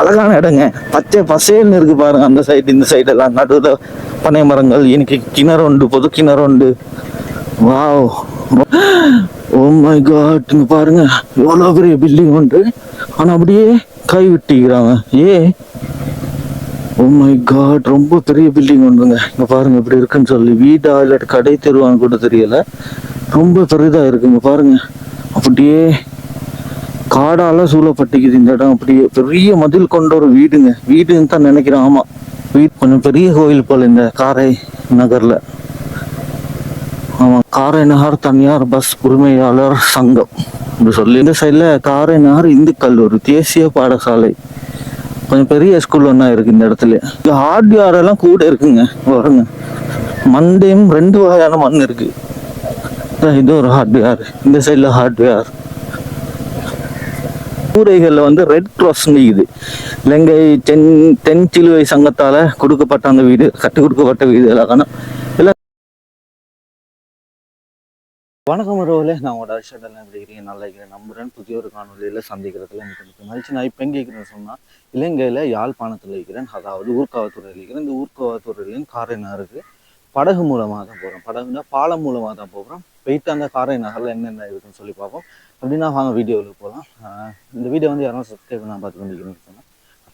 அழகான இடங்க. பச்சை பசேல்னு இருக்கு பாருங்க அந்த சைடு இந்த சைடு எல்லாம். நடுவில் பனை மரங்கள் எனக்கு கிணறு உண்டு பொது கிணறு உண்டு. வாவ். ஓ மை காட் இங்க பாருங்க எவ்வளோ பெரிய பில்டிங் உண்டு. ஆனால் அப்படியே கை விட்டிக்கிறாங்க. ஏ? ஓ மை காட் ரொம்ப பெரிய பில்டிங் ஒன்றுங்க இங்க பாருங்க இப்படி இருக்குன்னு சொல்லி. வீடா இல்லாட்டி கடை தெருவான்னு கூட தெரியல. ரொம்ப பெரிதா இருக்குங்க பாருங்க. அப்படியே காடால சூழப்பட்டுக்குது இந்த இடம். அப்படியே பெரிய மதில் கொண்ட ஒரு வீடுங்க. வீடுன்னு தான் நினைக்கிறேன். ஆமா. வீடு கொஞ்சம் பெரிய கோயில் போல இந்த காரை நகர்ல. ஆமா. காரை நகர் தனியார் பஸ் உரிமையாளர் சங்கம். இப்படி சொல்லி இந்த சைட்ல காரை நகர் இந்து கல்லூரி தேசிய பாடசாலை. கொஞ்சம் பெரிய ஸ்கூல் ஒன்றா இருக்கு இந்த இடத்துல. இங்க ஹார்ட்வேர் எல்லாம் கூட இருக்குங்க. வருங்க மண்டையும் ரெண்டு வகையான மண் இருக்கு. இது ஒரு ஹார்ட்வேர் இந்த சைடில் ஹார்ட்வேர் கூரைகளில் வந்து ரெட் கிராஸ் நீக்குது. இலங்கை தென் தென் சிலுவை சங்கத்தால கொடுக்கப்பட்ட அந்த வீடு கட்டி கொடுக்கப்பட்ட வீடு எல்லாம் வணக்கம் உறவுகளே நான் உங்களோட அரிஷாட்டில் எப்படி நல்லா இருக்கிறேன். நம்புறேன் புதிய ஒரு காணொலியில் சந்திக்கிறதுல எனக்கு மிக்க மகிழ்ச்சி. நான் இப்போ எங்கே இருக்கிறேன்னு சொன்னால் இலங்கையில் யாழ்ப்பாணத்தில் இருக்கிறேன். அதாவது ஊர்காவத்துறையில் இருக்கிறேன். இந்த ஊர்காவத்துறையிலையும் காரணம் இருக்குது படகு மூலமாக தான் போகிறோம் படகுனா பாலம் மூலமாக தான் போகிறோம் போயிட்டு அந்த காரை நகரில் என்னென்ன இருக்குன்னு சொல்லி பார்ப்போம். அப்படின்னா வாங்க வீடியோவில் போகலாம் இந்த வீடியோ வந்து யாரும் சப்ஸ்கிரைப் பண்ணி பார்த்து பண்ணிக்கணும் சொன்னால்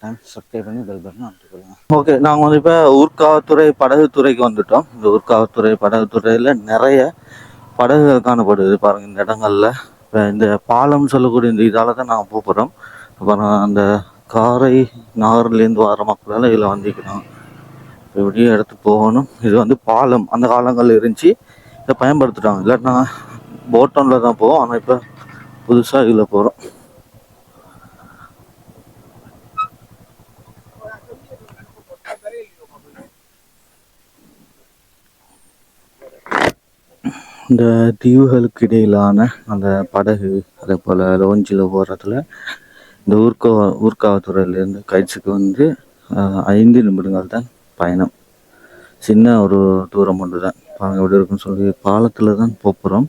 டைம் சப்ஸ்கிரைப் பண்ணி பெல் பட்டன் அமுத்தி ஓகே நாங்கள் வந்து இப்போ ஊர்காவத்துறை படகுத்துறைக்கு வந்துட்டோம். இந்த ஊர்காவத்துறை படகுத்துறையில் நிறைய படகுகள் காணப்படுது பாருங்கள் இந்த இடங்கள்ல. இப்போ இந்த பாலம் சொல்லக்கூடிய இந்த இதால் தான் நாங்கள் போகிறோம் அப்புறம் அந்த காரை நகர்லேருந்து வர மக்களால் இதில் வந்திக்கணும் இப்படியே இடத்துக்கு போகணும். இது வந்து பாலம். அந்த காலங்களில் இருந்துச்சு. இதை பயன்படுத்திட்டாங்க. இல்லாட்டினா போட்டோனில் தான் போவோம். ஆனால் இப்போ புதுசாக இதில் போகிறோம் இந்த தீவுகளுக்கு இடையிலான அந்த படகு அதே போல் லோஞ்சில் போகிறதுல இந்த ஊர்கா ஊர்காவத்துறையிலேருந்து கைட்ஸுக்கு வந்து ஐந்து நிமிடங்கள் தான் பயணம். சின்ன ஒரு தூரம் ஒன்று தான் பாருங்க எப்படி இருக்குன்னு சொல்லி பாலத்தில் தான் போகிறோம்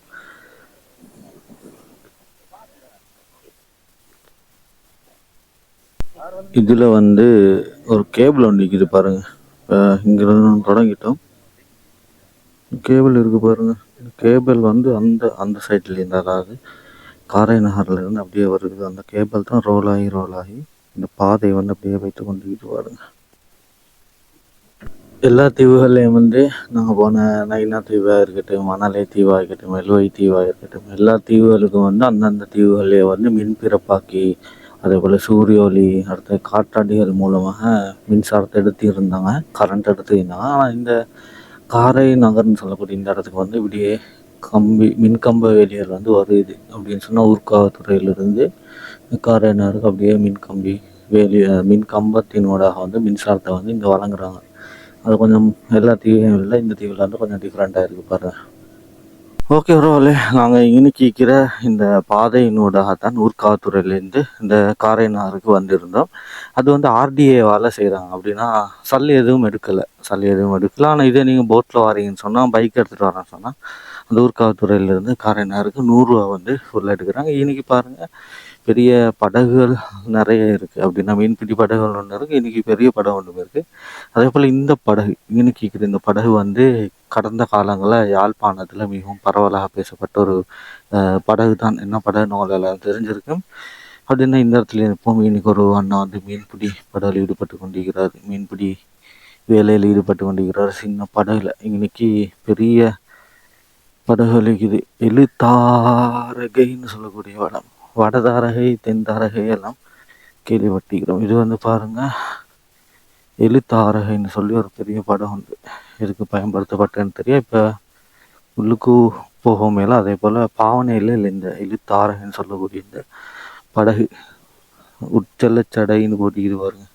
இதில் வந்து ஒரு கேபிள் ஒன்று நிற்கிது பாருங்க. இங்கிருந்து தொடங்கிட்டோம். கேபிள் இருக்குது பாருங்க. கேபிள் வந்து அந்த அந்த சைட்லேருந்து அதாவது காரை நகர்லேருந்து அப்படியே வருது. அந்த கேபிள் தான் ரோல் ஆகி ரோல் ஆகி இந்த பாதை வந்து அப்படியே வைத்து கொண்டுக்கிட்டு பாருங்கள் எல்லா தீவுகள்லையும் வந்து நாங்கள் போன நைனா தீவாக இருக்கட்டும் மணலை தீவாக இருக்கட்டும் எல்வை தீவாக இருக்கட்டும் எல்லா தீவுகளுக்கும் வந்து அந்தந்த தீவுகள்லேயே வந்து மின் பிறப்பாக்கி அதே போல் சூரிய ஒளி அடுத்த காற்றாடிகள் மூலமாக மின்சாரத்தை எடுத்து இருந்தாங்க கரண்ட் எடுத்து இருந்தாங்க. ஆனால் இந்த காரை நகர்னு சொல்லக்கூடிய இந்த இடத்துக்கு வந்து இப்படியே கம்பி மின்கம்ப வேலிகள் வந்து வருது அப்படின்னு சொன்னால் ஊர்காவத்துறையிலிருந்து காரை நகருக்கு அப்படியே மின்கம்பி வேலி மின் கம்பத்தினூடாக வந்து மின்சாரத்தை வந்து இங்கே வழங்குறாங்க. அது கொஞ்சம் எல்லா தீவையும் இல்லை இந்த தீவில் வந்து கொஞ்சம் டிஃப்ரெண்ட்டாக இருக்குது பாருங்க. ஓகே ரோலே நாங்கள் இனிக்கிக்கிற இந்த பாதையினூடாக தான் ஊர்காவத்துறையிலேருந்து இந்த காரைநாருக்கு வந்திருந்தோம். அது வந்து ஆர்டிஏவால் செய்கிறாங்க அப்படின்னா சல் எதுவும் எடுக்கலை. சல் எதுவும் எடுக்கலை. ஆனால் இதே நீங்கள் போட்டில் வரீங்கன்னு சொன்னால் பைக் எடுத்துகிட்டு வரேன்னு சொன்னால் அந்த ஊர்காவத்துறையிலேருந்து காரைநாருக்கு நூறுரூவா வந்து ஃபுல்லாக எடுக்கிறாங்க. இன்றைக்கி பாருங்கள் பெரிய படகுகள் நிறைய இருக்குது அப்படின்னா மீன்பிடி படகுகள் ஒன்று இருக்குது இன்றைக்கி பெரிய படகு ஒன்று இருக்குது அதே போல் இந்த படகு இன்னைக்கு இருக்கிற இந்த படகு வந்து கடந்த காலங்களில் யாழ்ப்பாணத்தில் மிகவும் பரவலாக பேசப்பட்ட ஒரு படகு தான் என்ன படகுன்னு உங்களுக்கு தெரிஞ்சிருக்கும். அப்படின்னா இந்த இடத்துல இருப்போம் இன்னைக்கு ஒரு அண்ணா வந்து மீன்பிடி படகுல ஈடுபட்டு கொண்டிருக்கிறார். மீன்பிடி வேலையில் ஈடுபட்டு கொண்டிருக்கிறார். சின்ன படகுல. இன்னைக்கு பெரிய படகுகள் இருக்குது. எழுத்தாரகைன்னு சொல்லக்கூடிய படம். வடதாரகை தென்தாரகை எல்லாம் கேள்விப்பட்டிருக்கிறோம். இது வந்து பாருங்க எழுத்தாரகைன்னு சொல்லி ஒரு பெரிய படம் உண்டு இதுக்கு பயன்படுத்தப்பட்டேன்னு தெரியும். இப்போ உள்ளுக்கு போக மேலே அதே போல் பாவனையில் இல்லை இந்த எழுத்தாரகைன்னு சொல்லக்கூடிய இந்த படகு உச்சலச்சடைன்னு போட்டிக்கிது பாருங்க.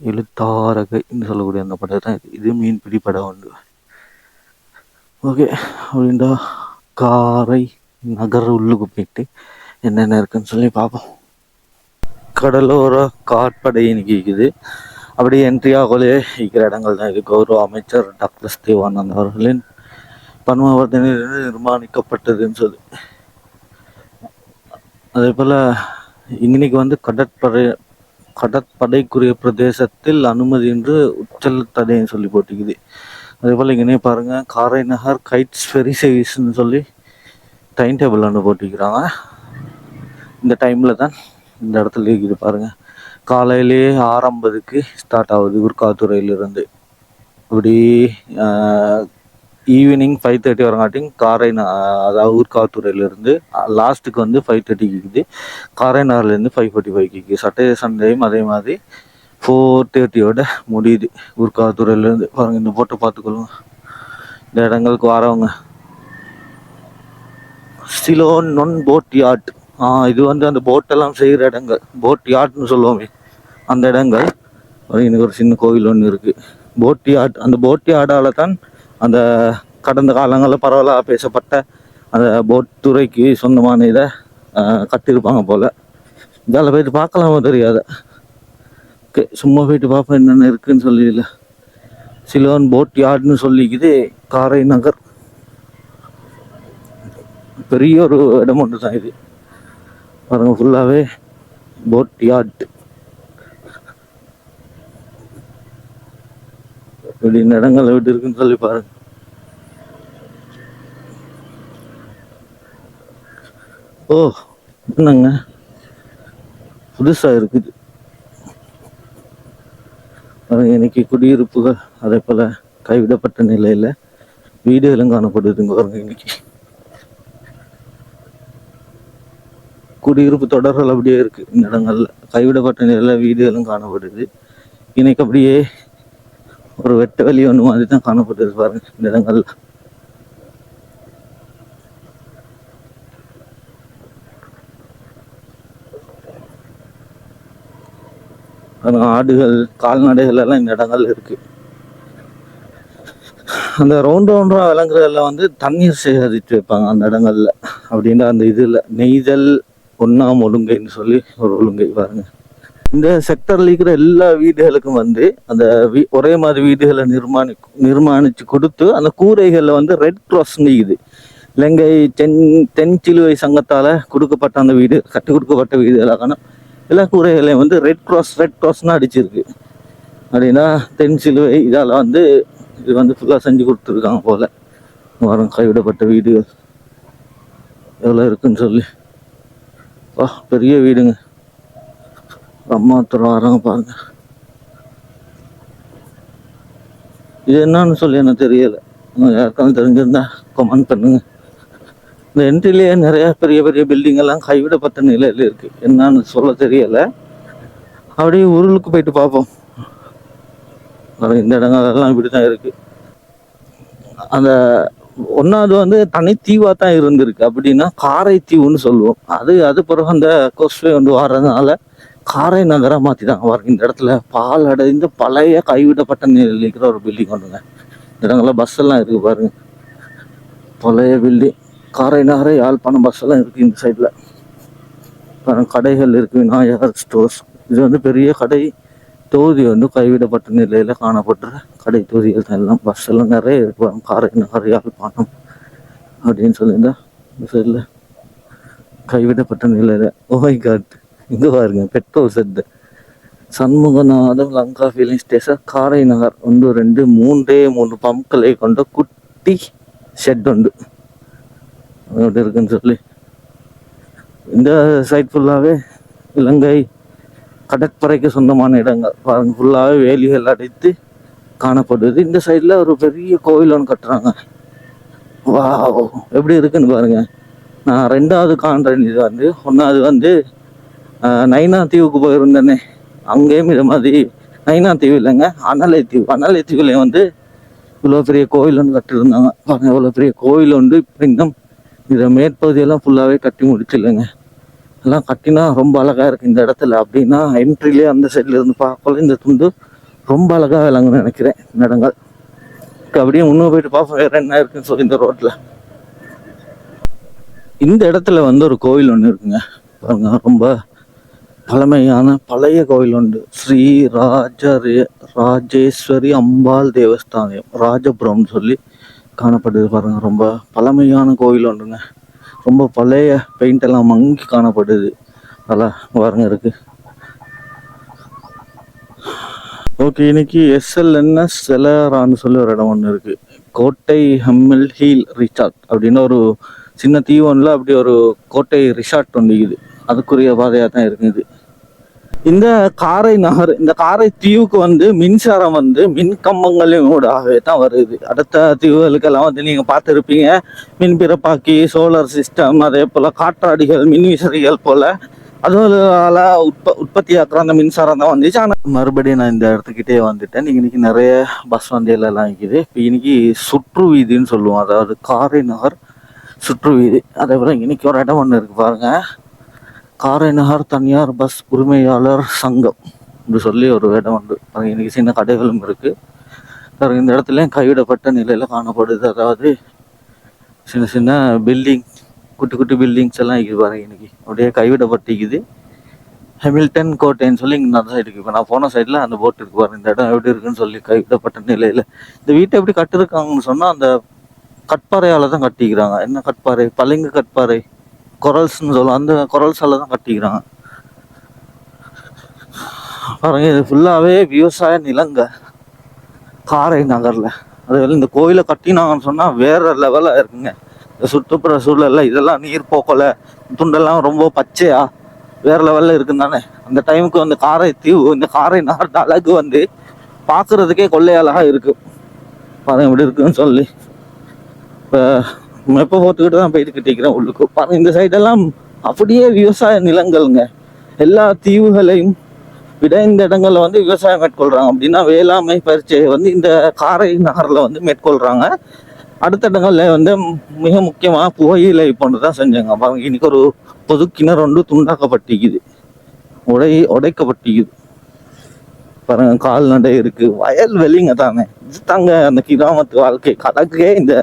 எழுத்தாரகைன்னு சொல்லக்கூடிய அந்த படம் தான் இது. இது மீன்பிடி படம் உண்டு ஓகே அப்படின்டா. காரை நகர் உள்ளுக்கு போயிட்டு என்னென்ன இருக்குன்னு சொல்லி பார்ப்போம் கடலோர காற்படை இன்னைக்கு இருக்குது அப்படியே என்ட்ரி ஆகலே இருக்கிற இடங்கள் தான் இது கௌரவ அமைச்சர் டாக்டர் ஸ்தேவானந்த் அவர்களின் பன்மவர்தனையிலிருந்து நிர்மாணிக்கப்பட்டதுன்னு சொல்லி. அதே போல் இன்னைக்கு வந்து கடற்படை கடற்படைக்குரிய பிரதேசத்தில் அனுமதி என்று உச்சல் தடைன்னு சொல்லி போட்டிக்குது. அதேபோல் இங்கே பாருங்கள் காரை நகர் கைட்ஸ் ஃபெரி சர்வீஸ்னு சொல்லி டைம் டேபிள் ஒன்று போட்டிருக்கிறாங்க. இந்த டைமில் தான் இந்த இடத்துல இருக்குது பாருங்கள் காலையிலேயே ஆறம்பதுக்கு ஸ்டார்ட் ஆகுது உர்காத்துறையிலிருந்து இப்படி ஈவினிங் ஃபைவ் தேர்ட்டி வரங்காட்டியும் காரை அதாவது ஊர்காத்துறையிலேருந்து லாஸ்ட்டுக்கு வந்து ஃபைவ் தேர்ட்டிக்கு இருக்குது. காரை நகர்லேருந்து ஃபைவ் ஃபார்ட்டி ஃபைவ்க்கு சாட்டர்டே சண்டேயும் அதே மாதிரி ஃபோர் தேர்ட்டியோட முடியுது. ஊர்காவத்துறையிலேருந்து பாருங்கள் இந்த போட்டை பார்த்துக்கொள்ளுங்க. இந்த இடங்களுக்கு வரவங்க. சிலோன் நொன் போட் யார்ட் ஆ இது வந்து அந்த போட்டெல்லாம் செய்கிற இடங்கள். போட் யார்ட்னு சொல்லுவோமே அந்த இடங்கள். அப்புறம் எனக்கு ஒரு சின்ன கோவில் ஒன்று இருக்குது போட் யார்ட் அந்த போட் யார்டால் தான் அந்த கடந்த காலங்களில் பரவலாக பேசப்பட்ட அந்த போட் துறைக்கு சொந்தமான இதை கட்டியிருப்பாங்க போல். இதால் போயிட்டு பார்க்கலாமோ தெரியாது. ஓகே சும்மா போயிட்டு பார்ப்போம் என்னென்ன இருக்குன்னு சொல்லல சிலோன் போட் யார்டுன்னு சொல்லிக்குது. காரை நகர். பெரிய ஒரு இடம் ஒன்று தான் இது. பாருங்க ஃபுல்லாகவே போட் யார்ட். இப்படி இடங்கள் எப்படி இருக்குன்னு சொல்லி பாருங்க. ஓ என்னங்க? புதுசாக இருக்குது. இன்னைக்கு குடியிருப்புகள் அதே போல் கைவிடப்பட்ட நிலையில் வீடுகளும் காணப்படுதுங்க பாருங்க இன்னைக்கு. குடியிருப்பு தொடர்கள் அப்படியே இருக்கு. இந்த இடங்கள்ல கைவிடப்பட்ட நிலையில் வீடுகளும் காணப்படுது. இன்னைக்கு அப்படியே ஒரு வெட்ட வெளி ஒன்று மாதிரி தான் காணப்படுது பாருங்க இந்த இடங்கள்ல. ஆடுகள் கால்நடைகள் எல்லாம் இந்த இடங்கள் இருக்கு. அந்த ரவுண்ட் ரவுண்டா விளங்குறதுல வந்து தண்ணீர் சேகரித்து வைப்பாங்க அந்த இடங்கள்ல. அப்படின்னா அந்த இதுல நெய்தல் ஒண்ணாம் ஒழுங்கைன்னு சொல்லி ஒரு ஒழுங்கை பாருங்க. இந்த செக்டர்ல இருக்கிற எல்லா வீடுகளுக்கும் வந்து அந்த வீ ஒரே மாதிரி வீடுகளை நிர்மாணி நிர்மாணிச்சு கொடுத்து அந்த கூரைகளில் வந்து ரெட் கிராஸ் நீக்குது இலங்கை தென் தென் சிலுவை சங்கத்தால கொடுக்கப்பட்ட அந்த வீடு கட்டி கொடுக்கப்பட்ட வீடுகளாக எல்லா கூரைகளையும் வந்து ரெட் கிராஸ் ரெட் கிராஸ்னு அடிச்சிருக்கு. அப்படின்னா தென் சிலுவை இதால் வந்து இது வந்து ஃபுல்லாக செஞ்சு கொடுத்துருக்காங்க போல். வாரம் கைவிடப்பட்ட வீடுகள். எவ்வளோ இருக்குன்னு சொல்லி. வா பெரிய வீடுங்க. அம்மா ஒருத்தர் வராங்க பாருங்க. இது என்னன்னு சொல்லி எனக்கு தெரியலை. யாருக்காலும் யாருக்காவது தெரிஞ்சிருந்தா கமெண்ட் பண்ணுங்கள் இந்த என்ட்ரிலேயே நிறைய பெரிய பெரிய பில்டிங் எல்லாம் கைவிடப்பட்ட நிலையில இருக்கு. என்னன்னு சொல்ல தெரியல. அப்படியே உருளுக்கு போயிட்டு பார்ப்போம். இந்த இடங்கள் இப்படி இப்படிதான் இருக்கு. அந்த ஒன்னாவது வந்து தனித்தீவா தான் இருந்திருக்கு. அப்படின்னா காரை தீவுன்னு சொல்லுவோம். அது அது பிறகு அந்த கொஸ்வே வந்து வர்றதுனால காரை நகராக மாற்றி தான் வரும் இந்த இடத்துல பால் அடைந்து பழைய கைவிடப்பட்ட நிலையில் இருக்கிற ஒரு பில்டிங் ஒன்றுங்க இந்த இடங்கள்ல பஸ் எல்லாம் இருக்கு பாருங்க. பழைய பில்டிங் காரை நகர யாழ்ப்பாணம் பஸ் எல்லாம் இருக்கு இந்த சைட்ல கடைகள் இருக்கு விநாயகர் ஸ்டோர்ஸ் இது வந்து பெரிய கடை. தொகுதி வந்து கைவிடப்பட்ட நிலையில காணப்படுற கடை தொகுதிகள் தான் எல்லாம். பஸ் எல்லாம் நிறைய இருக்கு. காரை நகர் யாழ்ப்பாணம் அப்படின்னு சொல்லியிருந்தா இந்த சைடில் கைவிடப்பட்ட நிலையில. Oh ஓய் காட் இங்க பாருங்க petrol shed Shanmuganatham Lanka filling station Karainagar ஒன்று ரெண்டு மூன்றே மூன்று பம்புகளை கொண்ட குட்டி ஷெட் உண்டு. அது எப்படி இருக்குன்னு சொல்லி. இந்த சைட் ஃபுல்லாகவே இலங்கை கடற்பறைக்கு சொந்தமான இடங்கள். பாருங்க ஃபுல்லாகவே வேலிகள் அடைத்து காணப்படுது. இந்த சைடில் ஒரு பெரிய கோவில் ஒன்று கட்டுறாங்க. வா எப்படி இருக்குன்னு பாருங்க. நான் ரெண்டாவது காண்றேன் இது வந்து. ஒன்றாவது வந்து நைனா தீவுக்கு போயிருந்தேனே. அங்கேயும் இது மாதிரி நைனா தீவு இல்லைங்க அனலை தீவு அனலை தீவுல வந்து இவ்வளோ பெரிய கோவில் ஒன்று கட்டியிருந்தாங்க. பாருங்கள் இவ்வளோ பெரிய கோவில் ஒன்று இப்போ இன்னும் இதை மேற்பகுதியெல்லாம் ஃபுல்லாகவே கட்டி முடிச்சில்லைங்க எல்லாம் கட்டினா ரொம்ப அழகாக இருக்குது இந்த இடத்துல. அப்படின்னா என்ட்ரிலே அந்த சைட்ல இருந்து பார்க்கல இந்த துண்டு ரொம்ப அழகாக விளங்குன்னு நினைக்கிறேன் இந்த இடங்கள். அப்படியே இன்னும் போயிட்டு பார்ப்போம். வேறு என்ன இருக்குன்னு சொல்லி இந்த ரோட்டில் இந்த இடத்துல வந்து ஒரு கோவில் ஒன்று இருக்குங்க. பாருங்க ரொம்ப பழமையான பழைய கோவில் உண்டு. ஸ்ரீ ராஜ ராஜேஸ்வரி அம்பாள் தேவஸ்தானம் ராஜபுரம்னு சொல்லி காணப்படுது பாருங்க. ரொம்ப பழமையான கோவில் ஒன்றுங்க. ரொம்ப பழைய பெயிண்ட் எல்லாம் மங்கி காணப்படுது. நல்லா பாருங்க இருக்கு. ஓகே இன்னைக்கு எஸ்எல்என்எஸ் செலரான்னு சொல்லி ஒரு இடம் ஒன்று இருக்கு. கோட்டை ஹம்மில் ஹீல் ரிசார்ட் அப்படின்னு ஒரு சின்ன தீவு அப்படி ஒரு கோட்டை ரிசார்ட் ஒன்று இருக்குது. அதுக்குரிய பாதையாக தான் இருக்குது. இந்த காரை நகர் இந்த காரை தீவுக்கு வந்து மின்சாரம் வந்து மின் கம்பங்களின் ஊடாகவே தான் வருது. அடுத்த தீவுகளுக்கெல்லாம் வந்து நீங்க பார்த்துருப்பீங்க. மின் பிறப்பாக்கி சோலார் சிஸ்டம் அதே போல காற்றாடிகள் மின் விசிறிகள் போல. அதுவால உற்ப உற்பத்தி ஆக்குற அந்த மின்சாரம் தான் வந்துச்சு. ஆனால் மறுபடியும் நான் இந்த இடத்துக்கிட்டே வந்துட்டேன். இன்னைக்கு நிறைய பஸ் வண்டிகள் எல்லாம் இருக்குது. இப்போ இன்னைக்கு சுற்று வீதின்னு சொல்லுவோம். அதாவது காரை நகர் சுற்று வீதி. அதே போல இன்னைக்கு ஒரு இடம் ஒன்று இருக்கு பாருங்க. காரைநகர் தனியார் பஸ் உரிமையாளர் சங்கம் என்று சொல்லி ஒரு இடம் உண்டு. இன்னைக்கு சின்ன கடைகளும் இருக்கு. இந்த இடத்துல கைவிடப்பட்ட நிலையில காணப்படுது. அதாவது சின்ன சின்ன பில்டிங் குட்டி குட்டி பில்டிங்ஸ் எல்லாம் இருக்குது பாருங்க இன்னைக்கு. அப்படியே கைவிடப்பட்டிக்குது ஹெமில்டன் கோட்டைன்னு சொல்லி இங்கே அந்த சைடுக்கு இப்போ நான் போன சைடில் அந்த போட் இருக்கு பாருங்க. இந்த இடம் எப்படி இருக்குன்னு சொல்லி கைவிடப்பட்ட நிலையில். இந்த வீட்டை எப்படி கட்டிருக்காங்கன்னு சொன்னால் அந்த கட்பாறையால் தான் கட்டிக்கிறாங்க என்ன கட்பாறை? பளிங்கு கட்பாறை. குரல்ஸ்னு சொல்லுவோம் அந்த குரல்ஸால் தான் கட்டிக்கிறாங்க. பாருங்க இது ஃபுல்லாகவே விவசாய நிலங்க. காரை நகரில். அது இந்த கோயிலை கட்டினாங்கன்னு சொன்னால் வேற லெவலாக இருக்குங்க. இந்த சுற்றுப்புற சூழல்ல இதெல்லாம் நீர் போக்கலை. துண்டெல்லாம் ரொம்ப பச்சையா வேற லெவலில் இருக்குன்னு தானே. அந்த டைமுக்கு வந்து காரை தீவு இந்த காரை நகர் அழகு வந்து பார்க்குறதுக்கே கொள்ளை அழகா இருக்கு. பாருங்க இப்படி இருக்குன்னு சொல்லி. இப்போ மெப்ப போட்டுக்கிட்டு தான் போயிட்டு கட்டிக்கிறேன் உள்ளுக்கு. பாருங்க இந்த சைடெல்லாம் அப்படியே விவசாய நிலங்கள்ங்க. எல்லா தீவுகளையும் விட இந்த இடங்களில் வந்து விவசாயம் மேற்கொள்கிறாங்க அப்படின்னா வேளாண்மை பயிற்சியை வந்து இந்த காரை நகரில் வந்து மேற்கொள்கிறாங்க அடுத்த இடங்களில் வந்து மிக முக்கியமாக புகையிலை போன்று தான் செஞ்சாங்க. பாருங்க இன்னைக்கு ஒரு பொது கிணறு ஒன்று துண்டாக்கப்பட்டிக்குது உடை உடைக்கப்பட்டிக்குது பாருங்க கால்நடை இருக்குது வயல் வெளிங்க தானே. இது தாங்க அந்த கிராமத்து வாழ்க்கை. கடக்கே இந்த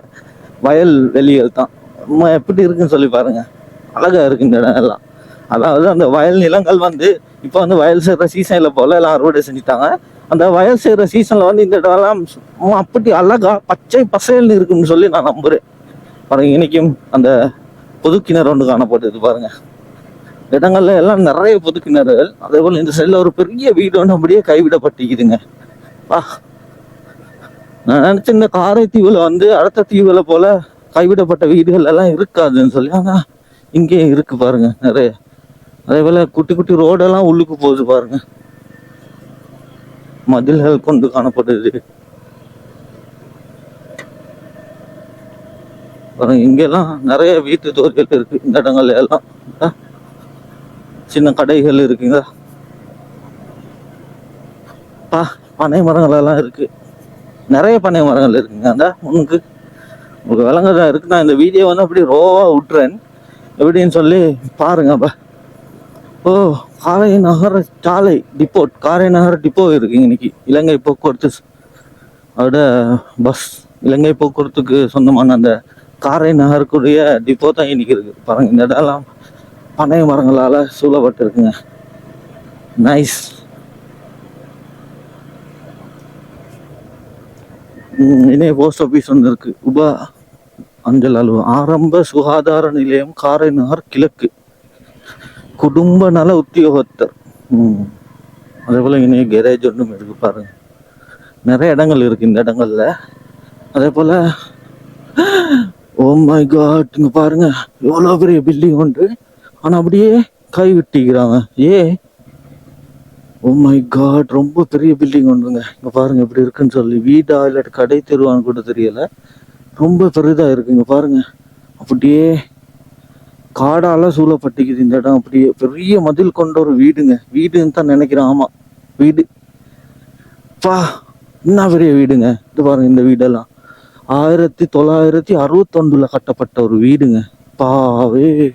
வயல் வெளிகள் தான். எப்படி இருக்குன்னு சொல்லி பாருங்க. அழகா இருக்கு இந்த இடம் எல்லாம். அதாவது அந்த வயல் நிலங்கள் வந்து இப்போ வந்து வயல் செய்கிற சீசனில் போல எல்லாம் அறுவடை செஞ்சுட்டாங்க. அந்த வயல் செய்கிற சீசனில் வந்து இந்த இடம்லாம் சும்மா அப்படி அழகா பச்சை பசேல்னு இருக்குன்னு சொல்லி நான் நம்புறேன். பாருங்க இன்னைக்கும் அந்த பொது கிணறு ஒன்று காணப்பட்டது பாருங்க. இடங்கள்ல எல்லாம் நிறைய பொது கிணறுகள். அதே போல் இந்த சைடில் ஒரு பெரிய வீடு ஒன்று அப்படியே கைவிடப்பட்டிருக்குதுங்க. வா நான் நினைச்சேன் இந்த காரைத்தீவுல வந்து அடுத்த தீவுல போல கைவிடப்பட்ட வீடுகள் எல்லாம் இருக்காதுன்னு சொல்லி ஆனா இங்கே இருக்கு பாருங்க நிறைய. அதே போல குட்டி குட்டி ரோடெல்லாம் உள்ளுக்கு போகுது பாருங்க. மதில்கள் கொண்டு காணப்படுது. இங்கெல்லாம் நிறைய வீட்டு தோல்கள் இருக்கு இந்த இடங்கள்ல எல்லாம். ஆ, சின்ன கடைகள் இருக்குங்க. பனை மரங்கள் எல்லாம் இருக்கு. நிறைய பனை மரங்கள் இருக்குங்க. அந்த உனக்கு உங்களுக்கு விலங்குதான் இருக்கு. நான் இந்த வீடியோ வந்து அப்படி ரோவா விட்டுறேன். எப்படின்னு சொல்லி பாருங்கப்பா ஓ காரை நகர சாலை டிப்போட் காரை நகர டிப்போ இருக்கு இன்னைக்கு. இலங்கை போக்குவரத்து அதோட பஸ் இலங்கை போக்குவரத்துக்கு சொந்தமான அந்த காரை நகருக்குரிய டிப்போ தான் இன்னைக்கு இருக்கு. பாருங்க இந்த இடம்லாம் பனை மரங்களால் சூழப்பட்டிருக்குங்க. நைஸ் இணைய போஸ்ட் ஆஃபீஸ் ஒன்று இருக்கு. உபா அஞ்சல் அலுவலகம் ஆரம்ப சுகாதார நிலையம் காரை நகர் கிழக்கு. குடும்ப நல உத்தியோகத்தர். ம். அதே போல் இணைய கேரேஜ் ஒன்றும் இருக்கு பாருங்க. நிறைய இடங்கள் இருக்கு இந்த இடங்கள்ல. அதே போல் ஓ oh மை காட் இங்கே பாருங்க. எவ்வளோ பெரிய பில்டிங் உண்டு. ஆனால் அப்படியே கை விட்டிக்கிறாங்க. ஏ ஓ மை காட் ரொம்ப பெரிய பில்டிங் ஒன்றுங்க இங்கே பாருங்க எப்படி இருக்குன்னு சொல்லி. வீடா இல்லாட்டி கடை தெருவான்னு கூட தெரியல. ரொம்ப பெரிதாக இருக்குங்க பாருங்க. அப்படியே காடால சூழப்பட்டிக்குது இந்த இடம். அப்படியே பெரிய மதில் கொண்ட ஒரு வீடுங்க. வீடுன்னு தான் நினைக்கிறேன். ஆமாம் வீடு. பா என்ன பெரிய வீடுங்க? இது பாருங்க இந்த வீடெல்லாம். ஆயிரத்தி தொள்ளாயிரத்தி அறுபத்தொண்டுல கட்டப்பட்ட ஒரு வீடுங்க. பாவே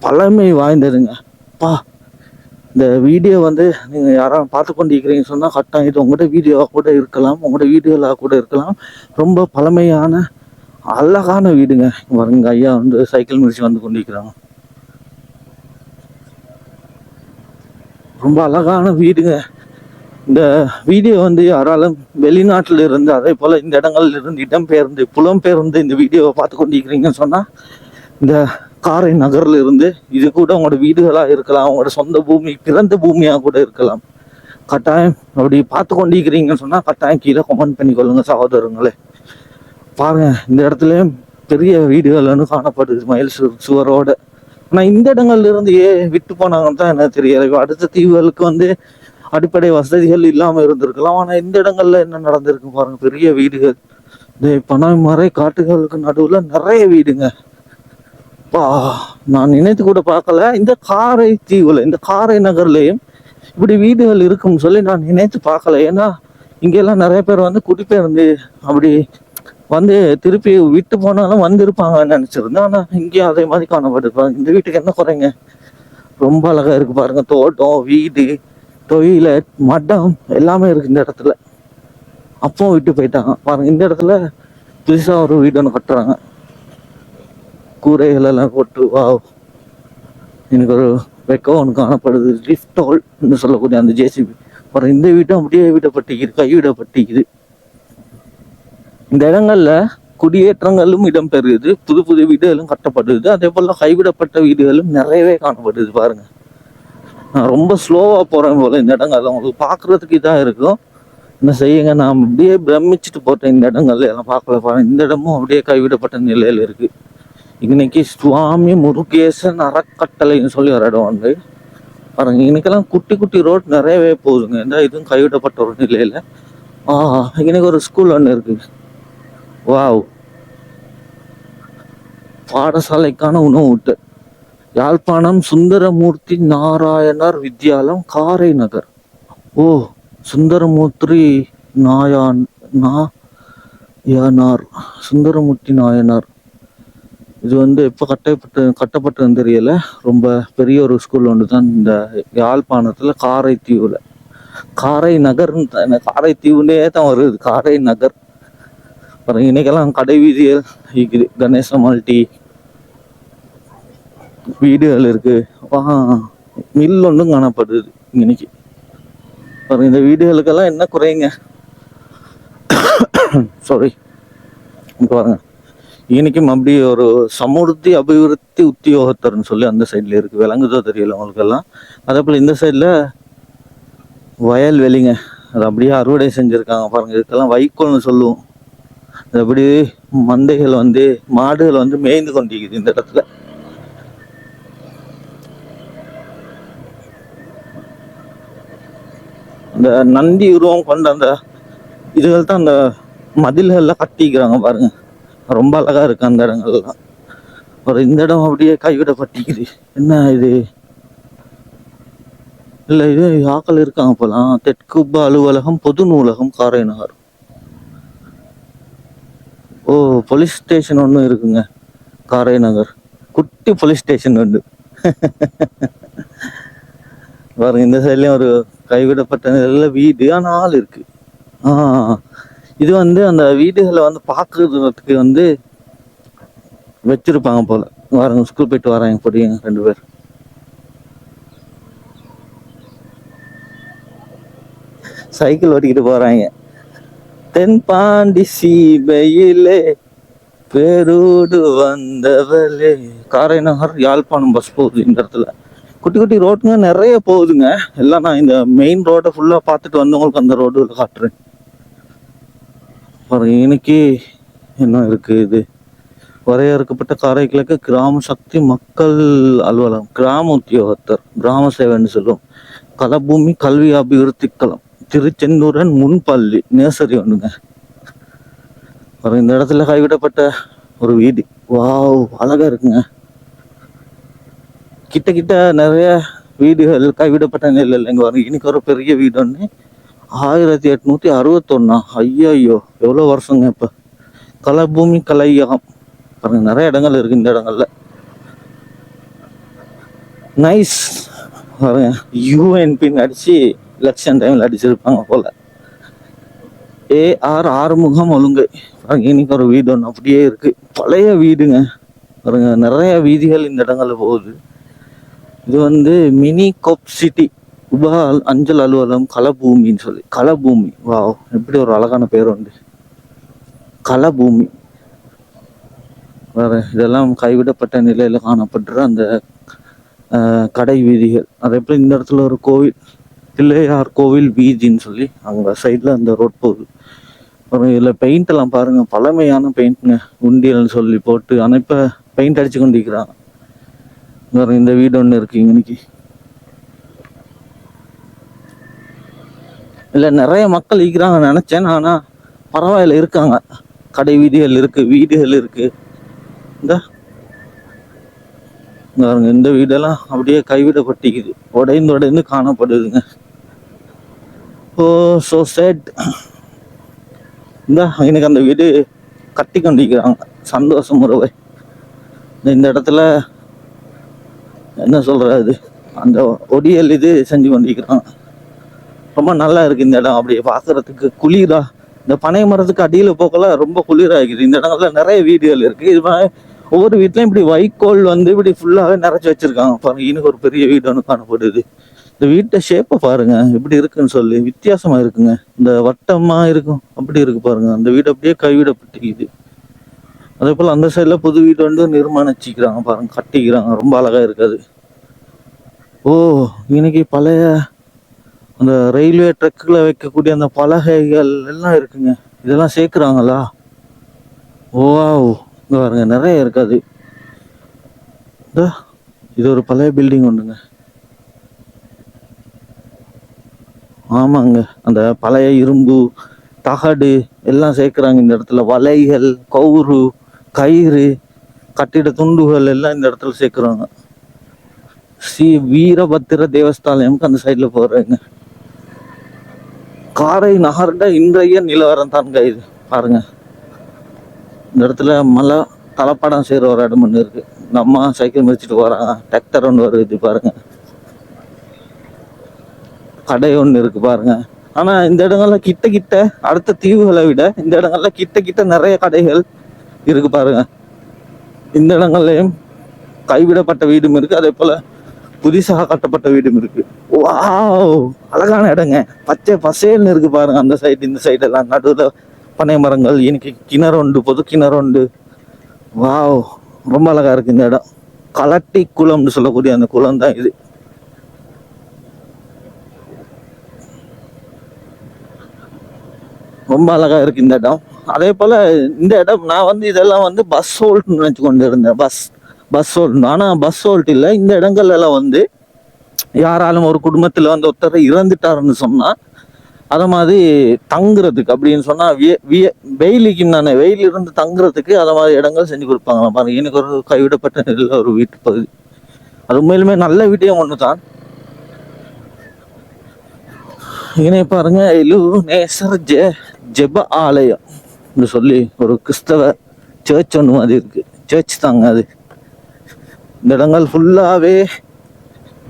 பழமை வாய்ந்ததுங்க. பா இந்த வீடியோ வந்து நீங்கள் யாராவது பார்த்து கொண்டிருக்கிறீங்கன்னு சொன்னா கட்டாயம் இது உங்கள்கிட்ட வீடியோவா கூட இருக்கலாம் உங்களோட வீடியோலா கூட இருக்கலாம். ரொம்ப பழமையான அழகான வீடுங்க. இங்க பாருங்க ஐயா வந்து சைக்கிள் மிதிச்சு வந்து கொண்டிருக்கிறாங்க. ரொம்ப அழகான வீடுங்க. இந்த வீடியோ வந்து யாராலும் வெளிநாட்டில் இருந்து அதே போல இந்த இடங்கள்ல இருந்து இடம்பெயர்ந்து புலம்பெயர்ந்து இந்த வீடியோவை பார்த்து கொண்டிருக்கிறீங்கன்னு சொன்னா இந்த காரை நகரில் இருந்து இது கூட உங்களோட வீடுகளாக இருக்கலாம் உங்களோட சொந்த பூமி பிறந்த பூமியாக கூட இருக்கலாம். கட்டாயம் அப்படி பார்த்து கொண்டிருக்கிறீங்கன்னு சொன்னால் கட்டாயம் கீழே கமெண்ட் பண்ணி கொள்ளுங்கள் சகோதரங்களே பாருங்க இந்த இடத்துல பெரிய வீடுகள் காணப்படுது மயில் சுவரோட. ஆனால் இந்த இடங்கள்ல இருந்து ஏ விட்டு போனாங்கன்னு தான் எனக்கு தெரியல. அடுத்த தீவுகளுக்கு வந்து அடிப்படை வசதிகள் இல்லாமல் இருந்திருக்கலாம். ஆனால் இந்த இடங்கள்ல என்ன நடந்திருக்கு பாருங்க பெரிய வீடுகள். இந்த பனைமறை காட்டுகளுக்கு நடுவில் நிறைய வீடுங்க. நான் நினைத்து கூட பார்க்கல. இந்த காரை தீவுல இந்த காரை நகர்லேயும் இப்படி வீடுகள் இருக்கும்னு சொல்லி நான் நினைத்து பார்க்கல. ஏன்னா இங்கெல்லாம் நிறைய பேர் வந்து குடிபெயர்ந்து அப்படி வந்து திருப்பி விட்டு போனாலும் வந்திருப்பாங்கன்னு நினச்சிருந்தேன். ஆனால் இங்கேயும் அதே மாதிரி காணப்பட்டிருப்பாங்க இந்த வீட்டுக்கு என்ன குறைங்க? ரொம்ப அழகாக இருக்குது பாருங்கள் தோட்டம் வீடு டொய்லெட் மடம் எல்லாமே இருக்கு இந்த இடத்துல. அப்பவும் விட்டு போயிட்டாங்க. பாருங்கள் இந்த இடத்துல புதுசாக ஒரு வீடு ஒன்று கட்டுறாங்க. கூரைகள் எல்லாம் போட்டு வா எனக்கு ஒரு வெக்கம் ஒன்று காணப்படுது. லிஃப்டோல் சொல்லக்கூடிய அந்த ஜேசிபி அப்புறம் இந்த வீட்டும் அப்படியே விடப்பட்டிக்குது கைவிடப்பட்டிக்குது இந்த இடங்கள்ல குடியேற்றங்களும் இடம்பெறுது புது புது வீடுகளும் கட்டப்படுது. அதே போல கைவிடப்பட்ட வீடுகளும் நிறையவே காணப்படுது பாருங்க. நான் ரொம்ப ஸ்லோவாக போகிறேன் போல இந்த இடங்கள்ல. உங்களுக்கு பார்க்குறதுக்கு இதாக இருக்கும். என்ன செய்யுங்க நான் அப்படியே பிரமிச்சுட்டு போட்டேன் இந்த இடங்கள்ல. எல்லாம் பார்க்கல பாருங்க இந்த இடமும் அப்படியே கைவிடப்பட்ட நிலையில் இருக்குது இன்னைக்கு சுவாமி முருகேசன் அறக்கட்டளைன்னு சொல்லி ஒரு இடம் வந்து பாருங்க இன்னைக்கெல்லாம் குட்டி குட்டி ரோட் நிறையவே போகுதுங்க. எந்த இதுவும் கைவிடப்பட்ட ஒரு நிலையில? ஆ இன்னைக்கு ஒரு ஸ்கூல் ஒன்று இருக்கு. வாவ் பாடசாலைக்கான உணவு ஊட்டு யாழ்ப்பாணம் சுந்தரமூர்த்தி நாராயணர் வித்யாலயம் காரை நகர். ஓ சுந்தரமூர்த்தி நாயான் நாயனார் சுந்தரமூர்த்தி நாயனார். இது வந்து எப்போ கட்டப்பட்டு கட்டப்பட்டதுன்னு தெரியல ரொம்ப பெரிய ஒரு ஸ்கூல் ஒன்று தான் இந்த யாழ்ப்பாணத்தில் காரைத்தீவில். காரை நகர்னு தான் இந்த காரைத்தீவுனே தான் வருது. காரை நகர் பாருங்க இன்னைக்கெல்லாம் கடை வீதிகள் இருக்குது. கணேச மால்டி வீடுகள் இருக்கு. மில் ஒன்றும் காணப்படுது இன்னைக்கு. பாருங்க இந்த வீடுகளுக்கெல்லாம் என்ன குறையுங்க சாரி பாருங்க. இன்னைக்கும் அப்படி ஒரு சமுர்த்தி அபிவிருத்தி உத்தியோகத்தர்னு சொல்லி அந்த சைட்ல இருக்கு. விளங்குதோ தெரியல உங்களுக்கு எல்லாம் அதே போல இந்த சைட்ல வயல்வெளிங்க. அது அப்படியே அறுவடை செஞ்சிருக்காங்க பாருங்க. இதுக்கெல்லாம் வைக்கோல்னு சொல்லுவோம். அது அப்படி மந்தைகள் வந்து மாடுகள் வந்து மேய்ந்து கொண்டிருக்குது இந்த இடத்துல. இந்த நந்தி உருவம் கொண்ட அந்த இதுகள் தான் அந்த மதில்கள்லாம் கட்டிக்கிறாங்க பாருங்க. ரொம்ப அழகா இருக்கு அந்த இடங்கள்லாம். ஒரு இந்த இடம் அப்படியே கைவிடப்பட்டிக்குது என்ன இது? இல்ல இது ஆக்கள் இருக்காங்க போலாம் தெற்குப்ப அலுவலகம் பொது நூலகம் காரை நகர் ஓ போலீஸ் ஸ்டேஷன் ஒன்று இருக்குங்க. காரை நகர் குட்டி போலீஸ் ஸ்டேஷன் உண்டு பாருங்க இந்த சைட்லயும் ஒரு கைவிடப்பட்ட நிலையில வீடு ஆனால் ஆள் இருக்கு. ஆ. இது வந்து அந்த வீடுகளை வந்து பார்க்கறதுக்கு வந்து வச்சிருப்பாங்க போல. வரங்க ஸ்கூல் போயிட்டு வராங்க பொடியங்க ரெண்டு பேர். சைக்கிள் ஓட்டிக்கிட்டு போறாங்க. தென்பாண்டி சீமையிலே பேரூடு வந்தவளே. காரை நகர் யாழ்ப்பாணம் பஸ் போகுது இந்த இடத்துல. குட்டி குட்டி ரோட்டுங்க நிறைய போகுதுங்க. எல்லாம் நான் இந்த மெயின் ரோட்டை ஃபுல்லா பார்த்துட்டு வந்தவங்களுக்கு அந்த ரோடு காட்டுறேன். பாருங்க இன்னைக்கு என்ன இருக்கு இது? வரையறுக்கப்பட்ட காரைக்கிழக்கு கிராம சக்தி மக்கள் அலுவலகம் கிராம உத்தியோகத்தர் கிராம சேவைன்னு சொல்லுவோம். கலபூமி கல்வி அபிவிருத்தி களம் திருச்செந்தூரன் முன்பள்ளி நேசரி ஒண்ணுங்க. பாருங்க இந்த இடத்துல கைவிடப்பட்ட ஒரு வீடு வாவ் அழகா இருக்குங்க. கிட்ட கிட்ட நிறைய வீடுகள் கைவிடப்பட்ட நிலையில் இங்க வரும் இன்னைக்கு ஒரு பெரிய வீடு ஒன்று ஆயிரத்தி எட்நூத்தி அறுபத்தொன்னா. ஐயோ ஐயோ எவ்வளோ வருஷங்க இப்போ? கலபூமி கலையகம். பாருங்க நிறைய இடங்கள் இருக்கு இந்த இடங்கள்ல. நைஸ் பாருங்க யூஎன்பின்னு அடிச்சு எலெக்ஷன் டைம்ல அடிச்சிருப்பாங்க போல. ஏஆர் ஆறுமுகம் ஒழுங்கு. பாருங்க இன்னைக்கு ஒரு வீடு ஒன்று அப்படியே இருக்கு. பழைய வீடுங்க. பாருங்க நிறைய வீதிகள் இந்த இடங்கள்ல போகுது. இது வந்து மினி கோப் சிட்டி. உபால் அஞ்சல் அலுவலகம் கலபூமின்னு சொல்லி. கலபூமி. வாவ் எப்படி ஒரு அழகான பேர் உண்டு. களபூமி வேற இதெல்லாம் கைவிடப்பட்ட நிலையில் காணப்படுற அந்த கடை வீதிகள். அதே போல் இந்த இடத்துல ஒரு கோவில் பிள்ளையார் கோவில் வீதின்னு சொல்லி அவங்க சைடில் அந்த ரோட் போகுது. அப்புறம் இதில் பெயிண்ட் எல்லாம் பாருங்க பழமையான பெயிண்ட்ங்க உண்டியல்னு சொல்லி போட்டு ஆனால் இப்போ பெயிண்ட் அடிச்சு கொண்டிருக்கிறாங்க வேற இந்த வீடு ஒன்று இருக்கு இன்னைக்கு. இல்லை நிறைய மக்கள் இருக்கிறாங்க நினச்சேன். ஆனால் பரவாயில்ல இருக்காங்க. கடை வீதிகள் இருக்குது வீடுகள் இருக்குது இந்த பாருங்க இந்த வீடெல்லாம் அப்படியே கைவிடப்பட்டிக்குது உடைந்து உடைந்து காணப்படுதுங்க. ஓ ஸோ சேட் இந்த எனக்கு அந்த வீடு கட்டி கொண்டிருக்கிறாங்க. சந்தோஷம் உறவை. இந்த இடத்துல என்ன சொல்கிறது அந்த ஒடியல் இது செஞ்சு கொண்டிருக்கிறாங்க. ரொம்ப நல்லா இருக்கு இந்த இடம். அப்படியே பார்க்கறதுக்கு குளிரா இந்த பனை மரத்துக்கு அடியில் போக்கெல்லாம் ரொம்ப குளிராகிது இந்த இடங்கள்ல நிறைய வீடுகள் இருக்கு. இது ஒவ்வொரு வீட்லையும் இப்படி வைக்கோல் வந்து இப்படி ஃபுல்லாகவே நிறைச்சு வச்சிருக்காங்க. பாருங்க இன்னும் ஒரு பெரிய வீடு ஒன்று காணப்படுது. இந்த வீட்டை ஷேப்பை பாருங்க. இப்படி இருக்குன்னு சொல்லி வித்தியாசமா இருக்குங்க. இந்த வட்டமா இருக்கும். அப்படி இருக்கு பாருங்க. அந்த வீடு அப்படியே கைவிடப்பட்டுக்குது அதே போல் அந்த சைடில் புது வீடு வந்து நிர்மாணிச்சிக்கிறாங்க. பாருங்க கட்டிக்கிறாங்க. ரொம்ப அழகா இருக்காது ஓ இன்னைக்கு பழைய அந்த ரயில்வே ட்ரக்குல வைக்கக்கூடிய அந்த பலகைகள் எல்லாம் இருக்குங்க. இதெல்லாம் சேர்க்குறாங்களா? ஓ இங்கே பாருங்க நிறைய இருக்காது இது ஒரு பழைய பில்டிங் ஒன்றுங்க. ஆமாங்க அந்த பழைய இரும்பு தகடு எல்லாம் சேர்க்குறாங்க இந்த இடத்துல. வலைகள் கவுரு கயிறு கட்டிட துண்டுகள் எல்லாம் இந்த இடத்துல சேர்க்குறாங்க. ஸ்ரீ வீரபத்திர தேவஸ்தாலயமுக்கு அந்த சைடில் போகிறாங்க காரை நகர்ந்த இன்றைய நிலவரம் தான்ங்க இது பாருங்க. இந்த இடத்துல மலை தலப்படம் செய்கிற ஒரு இடம் ஒன்று இருக்கு. இந்த அம்மா சைக்கிள் மிதிச்சிட்டு போகிறான் டிராக்டர் ஒன்று வருது பாருங்க. கடை ஒன்று இருக்கு பாருங்க. ஆனால் இந்த இடங்கள்ல கிட்ட கிட்ட அடுத்த தீவுகளை விட இந்த இடங்கள்ல கிட்ட கிட்ட நிறைய கடைகள் இருக்கு பாருங்க. இந்த இடங்கள்லையும் கைவிடப்பட்ட வீடும் இருக்கு. அதே போல புதுசாக கட்டப்பட்ட வீடும் இருக்கு. வாவ் அழகான இடங்க. பச்சை பசேல்னு இருக்கு பாருங்க அந்த சைடு இந்த சைடு எல்லாம். நடுவில் பனை மரங்கள் எனக்கு கிணறு உண்டு பொது கிணறு உண்டு. வாவ் ரொம்ப அழகா இருக்கு இந்த இடம். கலட்டி குளம்னு சொல்லக்கூடிய அந்த குளம் தான் இது. ரொம்ப அழகா இருக்கு இந்த இடம். அதே போல இந்த இடம் நான் வந்து இதெல்லாம் வந்து பஸ் ஹோல்ட்னு நினைச்சு கொண்டு இருந்தேன் பஸ் பஸ் ஹோல்ட் ஆனால் பஸ் ஹோல்ட் இல்லை இந்த இடங்கள்லாம் வந்து யாராலும் ஒரு குடும்பத்தில் வந்து ஒருத்தர் இறந்துட்டாருன்னு சொன்னால் அதை மாதிரி தங்குறதுக்கு அப்படின்னு சொன்னால் விய- விய- வெயிலுக்கு தானே வெயில் இருந்து தங்குறதுக்கு அதை மாதிரி இடங்கள் செஞ்சு கொடுப்பாங்க பாருங்க எனக்கு ஒரு கைவிடப்பட்ட நிலையில ஒரு வீட்டு பகுதி. அது உண்மையிலுமே நல்ல வீட்டையும் ஒன்று தான் இங்கே பாருங்க இலு நேசர் ஜெ ஜெப ஆலயம் சொல்லி ஒரு கிறிஸ்தவ சர்ச் ஒன்று மாதிரி இருக்கு. சர்ச் தாங்க அது. இந்த இடங்கள் ஃபுல்லாவே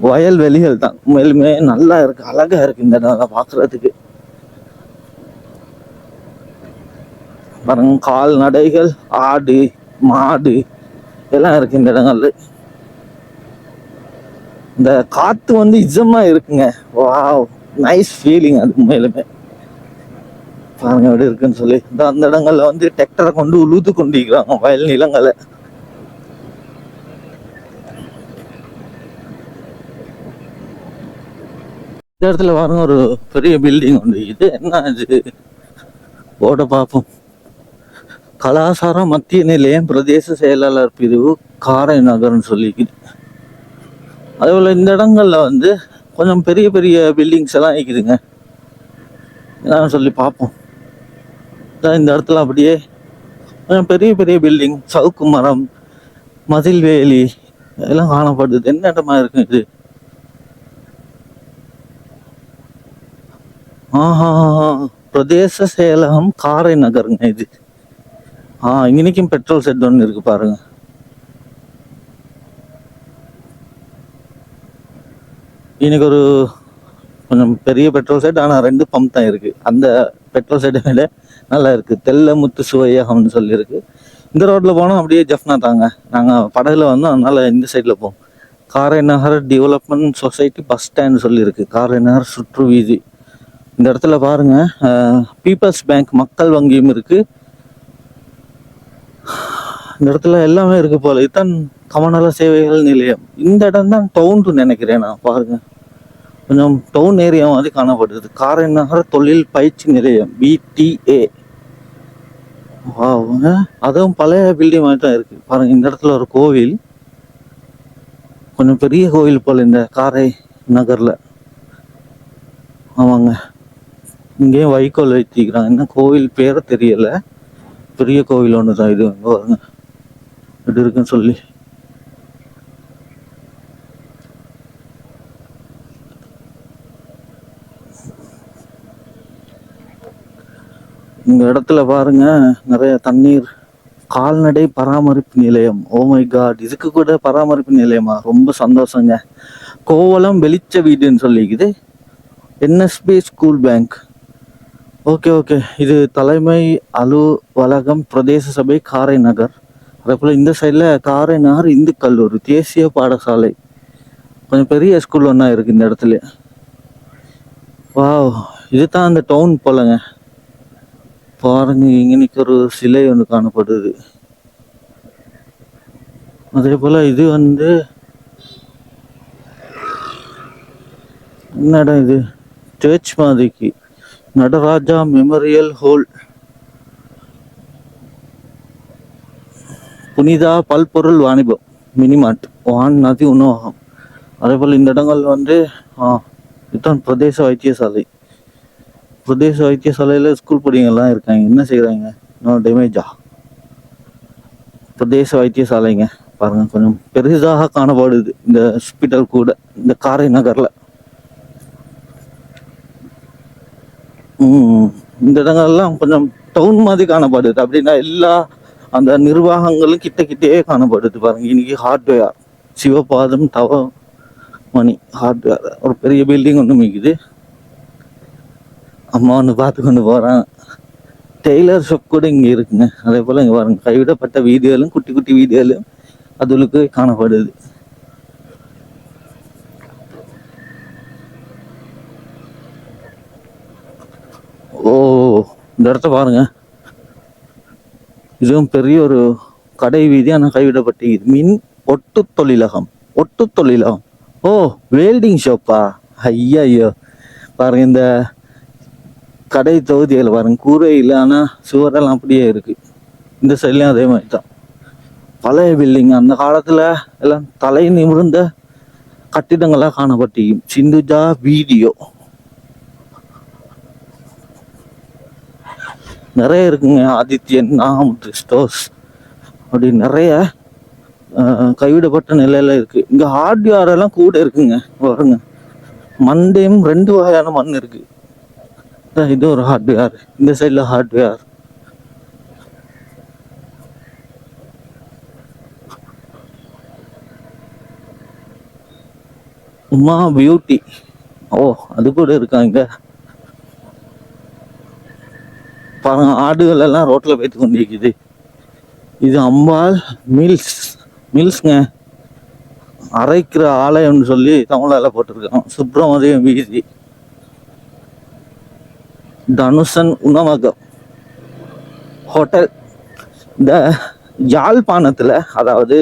வயல்வெளிகள் தான். உண்மையிலுமே நல்லா இருக்கு அழகா இருக்கு இந்த இடம் பார்க்கறதுக்கு. பாருங்க கால்நடைகள் ஆடு மாடு எல்லாம் இருக்கு இந்த இடங்கள்ல. இந்த காத்து வந்து இஜமா இருக்குங்க. வாவ் நைஸ் ஃபீலிங் அது உண்மையிலுமே பாருங்க எப்படி இருக்குன்னு சொல்லி. இந்த அந்த இடங்கள்ல வந்து டிராக்டரை கொண்டு உழுது கொண்டிருக்கிறாங்க வயல் நிலங்களை. இந்த இடத்துல பாருங்க ஒரு பெரிய பில்டிங் உண்டு. இது என்ன இது போட பார்ப்போம் கலாசார மத்திய நிலையம் பிரதேச செயலாளர் பிரிவு காரை நகர்னு சொல்லிக்குது அதேபோல் இந்த இடங்களில் வந்து கொஞ்சம் பெரிய பெரிய பில்டிங்ஸ் எல்லாம் இருக்குதுங்க. என்னன்னு சொல்லி பார்ப்போம் இந்த இடத்துல அப்படியே கொஞ்சம் பெரிய பெரிய பில்டிங் சவுக்கு மரம் மதில் வேலி இதெல்லாம் காணப்படுது. என்ன இடமா இருக்கு இது? ஆஹா பிரதேச செயலகம் காரை நகருங்க இது. ஆ இன்னைக்கும் பெட்ரோல் செட் ஒன்று இருக்கு பாருங்க. இன்னைக்கு ஒரு கொஞ்சம் பெரிய பெட்ரோல் செட் ஆனால் ரெண்டு பம்ப் தான் இருக்கு. அந்த பெட்ரோல் செட்டை விட நல்லா இருக்கு. தெல்ல முத்து சுவையகம்னு சொல்லியிருக்கு. இந்த ரோட்டில் போனோம் அப்படியே ஜஃப்னா தாங்க. நாங்கள் படகுல வந்தோம் அதனால இந்த சைடில் போவோம். Karainagar development society bus stand சொல்லியிருக்கு. காரை நகர் சுற்று வீதி. இந்த இடத்துல பாருங்க பீப்பிள்ஸ் பேங்க் மக்கள் வங்கியும் இருக்கு. இந்த இடத்துல எல்லாமே இருக்கு போல. இதுதான் கமநல சேவைகள் நிலையம். இந்த இடம் தான் டவுன் நினைக்கிறேன் நான். பாருங்க. கொஞ்சம் டவுன் ஏரியா மாதிரி காணப்படுது. காரை நகர தொழில் பயிற்சி நிலையம் பிடிஏ அதுவும் பழைய பில்டிங் மாதிரி தான் இருக்கு. பாருங்க இந்த இடத்துல ஒரு கோவில். கொஞ்சம் பெரிய கோவில் போல இந்த காரை நகர்ல. ஆமாங்க. இங்கேயும் வைக்கோல் வச்சிக்கிறாங்க என்ன கோவில் பேரை தெரியல. பெரிய கோவில் ஒன்று தான் இது அங்கே பாருங்க. எப்படி இருக்குன்னு சொல்லி. இந்த இடத்துல பாருங்க நிறைய தண்ணீர். கால்நடை பராமரிப்பு நிலையம். ஓ மை காட் இதுக்கு கூட பராமரிப்பு நிலையமா? ரொம்ப சந்தோஷங்க. கோவளம் வெளிச்ச வீடுன்னு சொல்லிக்குது. NSB school bank okay okay. இது தலைமை அலுவலகம் பிரதேச சபை காரை நகர் அதே போல் இந்த சைடில் காரை நகர் இந்து கல்லூரி தேசிய பாடசாலை. கொஞ்சம் பெரிய ஸ்கூல் ஒன்றா இருக்குது இந்த இடத்துல. வாவ் இதுதான் அந்த டவுன் போலங்க. பாருங்க இங்கே ஒரு சிலை ஒன்று காணப்படுது. அதே போல் இது வந்து என்ன இடம் இது? சர்ச் மாதிரிக்கு. நடராஜா மெமோரியல் ஹோல் புனிதா பல்பொருள் வாணிபம் மினிமார்ட் வான் நதி உணவகம் அதே போல் இந்த இடங்கள் வந்து ஆ இதுதான் பிரதேச வைத்தியசாலை. பிரதேச வைத்தியசாலையில் ஸ்கூல் படிங்கெல்லாம் இருக்காங்க. என்ன செய்கிறாங்க இன்னும் டேமேஜா பிரதேச வைத்தியசாலைங்க. பாருங்கள் கொஞ்சம் பெரிதாக காணப்படுது இந்த ஹாஸ்பிட்டல் கூட இந்த காரை நகரில் இந்த இடங்கள்லாம் கொஞ்சம் டவுன் மாதிரி காணப்படுது. அப்படின்னா எல்லா அந்த நிர்வாகங்களும் கிட்ட கிட்டே காணப்படுது பாருங்க. இன்னைக்கு ஹார்ட்வேர் சிவபாதம் தவ மணி ஹார்ட்வேர் ஒரு பெரிய பில்டிங் ஒன்று மிக்குது அம்மா ஒன்று பார்த்து கொண்டு போகிறான் டெய்லர் ஷாப் கூட இங்கே இருக்குங்க. அதே போல் இங்கே பாருங்க. கைவிடப்பட்ட வீதிகளும் குட்டி குட்டி வீதிகளும் அதுகளுக்கு காணப்படுது ஓ இந்த இடத்த பாருங்க. இதுவும் பெரிய ஒரு கடை வீதியான கைவிடப்பட்டு இது. மின் ஒட்டு தொழிலகம் ஒட்டு தொழிலகம். ஓ வெல்டிங் ஷாப்பா ஐயா ஐயோ பாருங்க இந்த கடை தொகுதியில் பாருங்க கூரை இல்லை சுவரெல்லாம் அப்படியே இருக்கு. இந்த சைட்லையும் அதே மாதிரி தான் பழைய பில்டிங் அந்த காலத்தில் எல்லாம் தலை நிமிர்ந்த கட்டிடங்களாக காணப்பட்டியும் சிந்துஜா வீடியோ. நிறைய இருக்குங்க. ஆதித்யன் நாம் ஸ்டோர்ஸ் அப்படி நிறைய கைவிடப்பட்ட நிலையில இருக்கு. இங்க ஹார்ட்வேர் எல்லாம் கூட இருக்குங்க. பாருங்க. மண்டையும் ரெண்டு வகையான மண் இருக்கு. இது ஒரு ஹார்ட்வேர் இந்த சைடில் ஹார்ட்வேர் உமா பியூட்டி ஓ அது கூட இருக்காங்க பாருங்க ஆடுகள் எல்லாம் ரோட்டில் போயிட்டு கொண்டிருக்குது இது அம்பாள் மில்ஸ் மில்ஸ்ங்க. அரைக்கிற ஆலயம்னு சொல்லி தமிழால் போட்டிருக்கோம் சுப்பிரமணியம் வீதி. தனுஷன் உணவகம். ஹோட்டல். இந்த யாழ்ப்பாணத்தில் அதாவது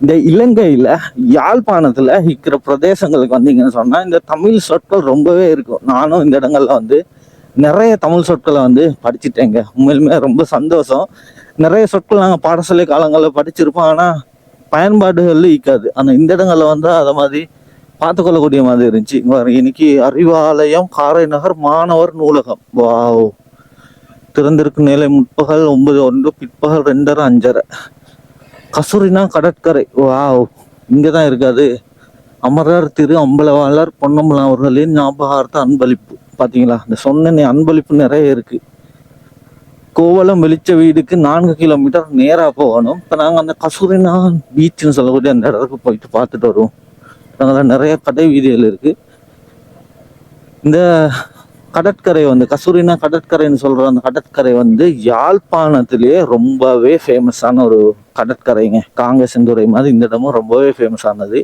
இந்த இலங்கையில் யாழ்ப்பாணத்தில் இருக்கிற பிரதேசங்களுக்கு வந்தீங்கன்னு சொன்னால் இந்த தமிழ் சொற்கள் ரொம்பவே இருக்கும். நானும் இந்த இடங்களில் வந்து நிறைய தமிழ் சொற்களை வந்து படிச்சுட்டேங்க. உண்மையிலுமே ரொம்ப சந்தோஷம். நிறைய சொற்கள் நாங்கள் பாடசாலை காலங்களில் படிச்சிருப்போம். ஆனால் பயன்பாடுகளில் இருக்காது. ஆனால் இந்த இடங்களில் வந்து அதை மாதிரி பார்த்துக்கொள்ளக்கூடிய மாதிரி இருந்துச்சு. இன்னைக்கு அறிவாலயம் காரைநகர் மாணவர் நூலகம். வாவ். திறந்திருக்கும் நிலை முற்பகல் ஒன்பது ஒன்று பிற்பகல் ரெண்டரை அஞ்சரை. கசூரினா கடற்கரை. வாவ். இங்கே தான் இருக்காது. அமரர் திரு அம்பலவாளர் பொன்னம்பலம் அவர்களின் ஞாபகார்த்த அன்பளிப்பு. பார்த்தீங்களா இந்த சொன்ன அன்பளிப்பு நிறைய இருக்கு. கோவளம் வெளிச்ச வீடுக்கு நான்கு கிலோமீட்டர் நேராக போகணும். இப்போ நாங்கள் அந்த கசூரினா பீச்னு சொல்லக்கூடிய அந்த இடத்துக்கு போயிட்டு பார்த்துட்டு வருவோம். நாங்கள் நிறைய கடை வீதிகள் இருக்கு. இந்த கடற்கரை வந்து கசூரினா கடற்கரைன்னு சொல்ற அந்த கடற்கரை வந்து யாழ்ப்பாணத்திலேயே ரொம்பவே ஃபேமஸான ஒரு கடற்கரைங்க. காங்கேசந்துறை மாதிரி இந்த இடமும் ரொம்பவே ஃபேமஸானது